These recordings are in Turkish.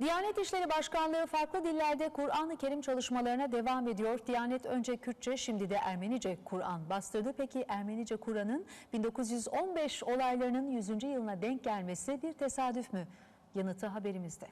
Diyanet İşleri Başkanlığı farklı dillerde Kur'an-ı Kerim çalışmalarına devam ediyor. Diyanet önce Kürtçe şimdi de Ermenice Kur'an bastırdı. Peki Ermenice Kur'an'ın 1915 olaylarının 100. yılına denk gelmesi bir tesadüf mü? Yanıtı haberimizde.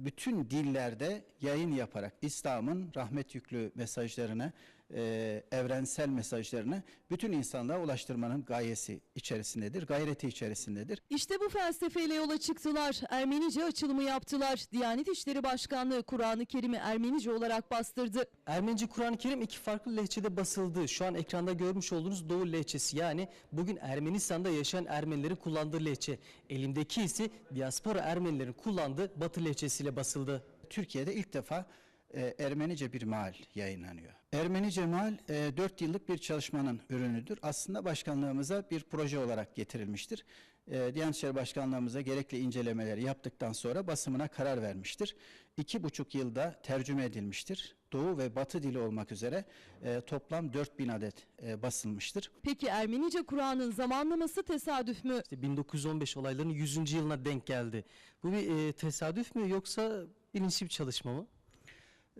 bütün dillerde yayın yaparak İslam'ın rahmet yüklü mesajlarını, e, evrensel mesajlarını bütün insanlığa ulaştırmanın gayesi içerisindedir, gayreti içerisindedir. İşte bu felsefeyle yola çıktılar. Ermenice açılımı yaptılar. Diyanet İşleri Başkanlığı Kur'an-ı Kerim'i Ermenice olarak bastırdı. Ermenice Kur'an-ı Kerim iki farklı lehçede basıldı. Şu an ekranda görmüş olduğunuz Doğu lehçesi yani bugün Ermenistan'da yaşayan Ermenilerin kullandığı lehçe. Elimdeki ise diaspora Ermenilerin kullandığı Batı lehçesiyle basıldı. Türkiye'de ilk defa e, Ermenice bir meal yayınlanıyor. Ermenice meal e, 4 yıllık bir çalışmanın ürünüdür. Aslında başkanlığımıza bir proje olarak getirilmiştir. E, Diyanet İşleri Başkanlığımıza gerekli incelemeleri yaptıktan sonra basımına karar vermiştir. İki buçuk yılda tercüme edilmiştir. Doğu ve Batı dili olmak üzere e, toplam 4000 adet e, basılmıştır. Peki Ermenice Kur'an'ın zamanlaması tesadüf mü? İşte 1915 olaylarının 100. yılına denk geldi. Bu bir e, tesadüf mü yoksa bilinçli bir çalışma mı?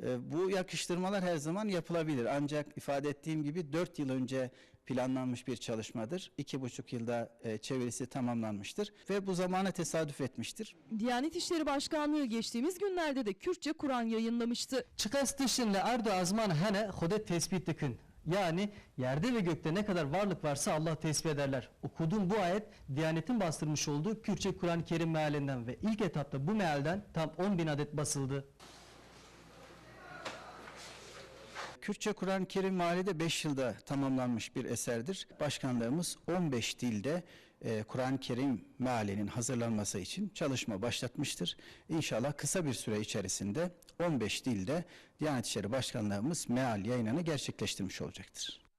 E, Bu yakıştırmalar her zaman yapılabilir. Ancak ifade ettiğim gibi 4 yıl önce planlanmış bir çalışmadır. 2,5 yılda e, çevirisi tamamlanmıştır ve bu zamana tesadüf etmiştir. Diyanet İşleri Başkanlığı geçtiğimiz günlerde de Kürtçe Kur'an yayınlamıştı. Çıkas dışında ardu azman hene hodet tespit tıkın. Yani yerde ve gökte ne kadar varlık varsa Allah tespit ederler. Okuduğum bu ayet Diyanet'in bastırmış olduğu Kürtçe Kur'an-ı Kerim mealinden ve ilk etapta bu mealden tam 10 bin adet basıldı. Kürtçe Kur'an-ı Kerim Mali'de 5 yılda tamamlanmış bir eserdir. Başkanlığımız 15 dilde e, Kur'an-ı Kerim mealinin hazırlanması için çalışma başlatmıştır. İnşallah kısa bir süre içerisinde 15 dilde Diyanet İşleri Başkanlığımız meal yayınını gerçekleştirmiş olacaktır.